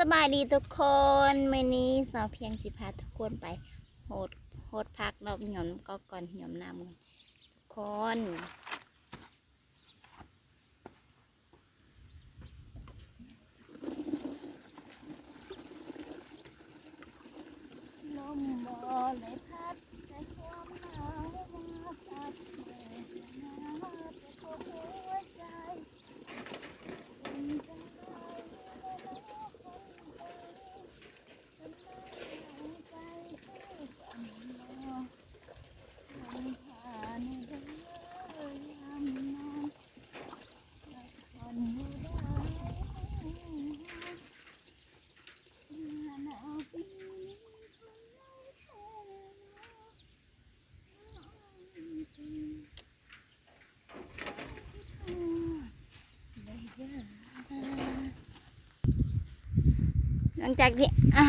สบายดีทุกคนมื่อนี้สาวเพียงจิพาทุกคนไปโหดโหดพักรอบหย่อมก็ก่อนหย่อมน้ำกันทุกคน ลมบ่เลยพัดแต่ความหนาวมาพัดเมื่อหนาวแต่ก็หัวใจเป็นจังไงและน้องคนเอ่ยทำไมหัวใจให้กันรอลมผ่านเดินยามนอนละครอยู่ได้หน้าหนาวปีนี้ ห ลังจากที่อ่า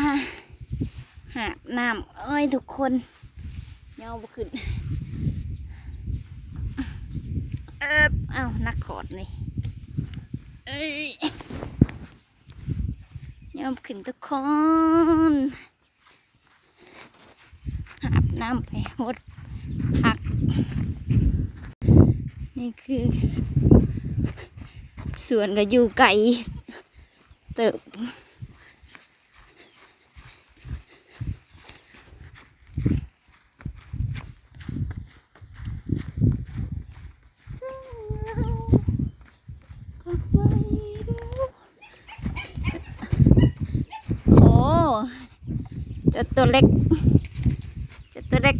หาบน้ำเอ้ยทุกคนเงาบขึ้นเอ๊บอ้าวนักขอดนี่เอ้ยเงาบขึ้นทุกคนหาบน้ำไปหดพัก นี่คือสวนก็อยู่ไกลเติบ โอ้ เจะตัวเล็กเจะตัวเล็ก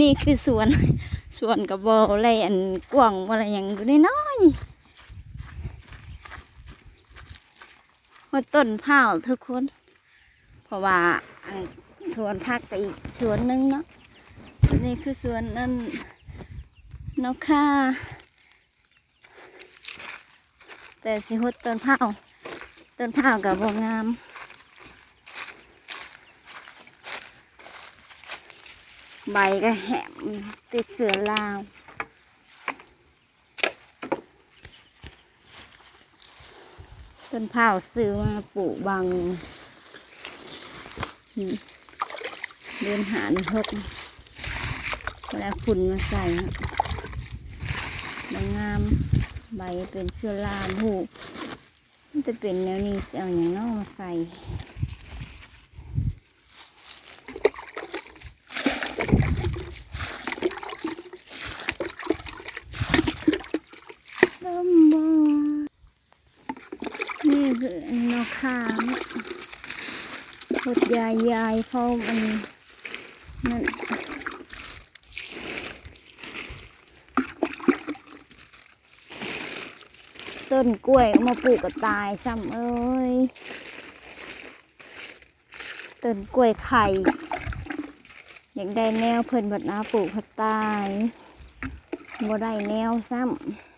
นี่คือสวนสวนกับบออะไรอันกว้างอะไรอย่างดูน้อยว่าต้นเผาทุกคน เพราะว่าสวนพักกับอีกสวนหนึงเนาะ นี่คือสวนนั่นนกค่าแต่สิหดต้นเผาต้นเผากับบงงามใบก็แหมติดเสือลาวต้นเผาซื้อมาปลูกบางเดินหาในพก เวลาฝุ่นมาใส่นะใบงาม ใบเป็นเชื้อราหูมันจะเป็นแนวนี้จะเอาอย่างนอกมาใส่นี่คือนกขามพดยายยายเขาอันนั่น ต้นกล้วยเอามาปลูกก็ตายซ้ำเอ้ยต้นกล้วยไข่อยากได้แนวเพิ่นบัดนาปลูกผักตายบ่ได้แนวซ้ำ